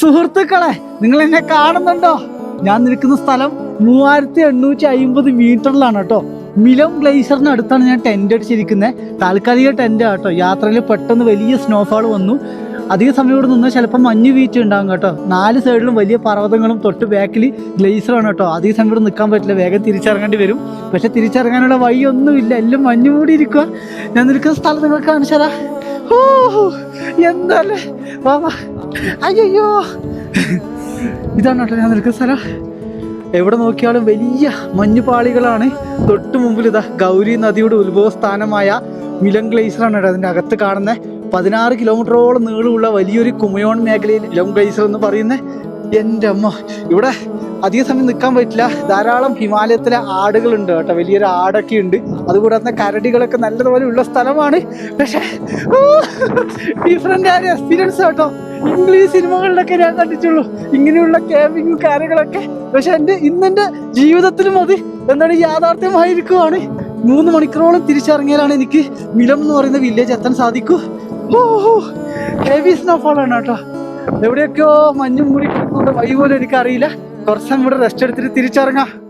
സുഹൃത്തുക്കളെ നിങ്ങൾ എന്നെ കാണുന്നുണ്ടോ? ഞാൻ നിൽക്കുന്ന സ്ഥലം മൂവായിരത്തി എണ്ണൂറ്റി അമ്പത് മീറ്ററിലാണ് കേട്ടോ. മിലം ഗ്ലേസറിന് അടുത്താണ് ഞാൻ ടെന്റ് അടിച്ചിരിക്കുന്നത് താൽക്കാലിക ടെന്റ് കേട്ടോ. യാത്രയിൽ പെട്ടെന്ന് വലിയ സ്നോഫാൾ വന്നു. അധിക സമയം ഇവിടെ നിന്നാൽ ചിലപ്പോൾ മഞ്ഞ് വീഴ്ച ഉണ്ടാകും കേട്ടോ. നാല് സൈഡിലും വലിയ പർവതങ്ങളും തൊട്ട് ബാക്കിൽ ഗ്ലേസറാണ് കേട്ടോ. അധിക സമയം ഇവിടെ നിൽക്കാൻ പറ്റില്ല. വേഗം തിരിച്ചിറങ്ങേണ്ടി വരും. പക്ഷെ തിരിച്ചിറങ്ങാനുള്ള വഴിയൊന്നുമില്ല. എല്ലാം മഞ്ഞ് മൂടി ഇരിക്കുക ഞാൻ നിൽക്കുന്ന സ്ഥലം നിങ്ങൾ കാണിച്ചതാ ഓ വാ അയ്യോ ഇതാണ് ഞാൻ നിൽക്കുന്ന സ്ഥലം? എവിടെ നോക്കിയാലും വലിയ മഞ്ഞുപാളികളാണ്. തൊട്ടു മുമ്പിൽ ഇതാ ഗൗരി നദിയുടെ ഉത്ഭവ സ്ഥാനമായ മിലം ഗ്ലേസറാണ് കേട്ടോ അതിന്റെ അകത്ത് കാണുന്നത്. പതിനാറ് കിലോമീറ്ററോളം നീളമുള്ള വലിയൊരു കുമയോൺ മേഖലയിൽ മിലം ഗ്ലേസർ എന്ന് പറയുന്നത്. എന്റെ അമ്മ. ഇവിടെ അധിക സമയം നിൽക്കാൻ പറ്റില്ല. ധാരാളം ഹിമാലയത്തിലെ ആടുകളുണ്ട് കേട്ടോ. വലിയൊരു ആടൊക്കെ ഉണ്ട്. അതുകൂടാതെ കരടികളൊക്കെ നല്ലതുപോലെ ഉള്ള സ്ഥലമാണ്. പക്ഷേ ഡിഫറെന്റ് ആയ എക്സ്പീരിയൻസ് കേട്ടോ. ഇംഗ്ലീഷ് സിനിമകളിലൊക്കെ ഞാൻ കണ്ടിട്ടുള്ളൂ. ഇങ്ങനെയുള്ള ക്യാമ്പിങ് കാര്യങ്ങളൊക്കെ. പക്ഷെ എന്റെ ഇന്നെന്റെ ജീവിതത്തിലും അത് എന്താണ് യാഥാർത്ഥ്യമായിരിക്കുവാണ്. മൂന്ന് മണിക്കൂറോളം തിരിച്ചിറങ്ങിയാലാണ് എനിക്ക് മിലം എന്ന് പറയുന്ന വില്ലേജ് എത്താൻ സാധിക്കൂ. ഹെവി സ്നോഫോൾ ആണ് കേട്ടോ. എവിടെയൊക്കെയോ മഞ്ഞും മൂടി കിടക്കുന്നുണ്ട് വൈ പോലും എനിക്കറിയില്ല. കുറച്ചും കൂടെ റെസ്റ്റ് എടുത്തിട്ട് തിരിച്ചിറങ്ങാം.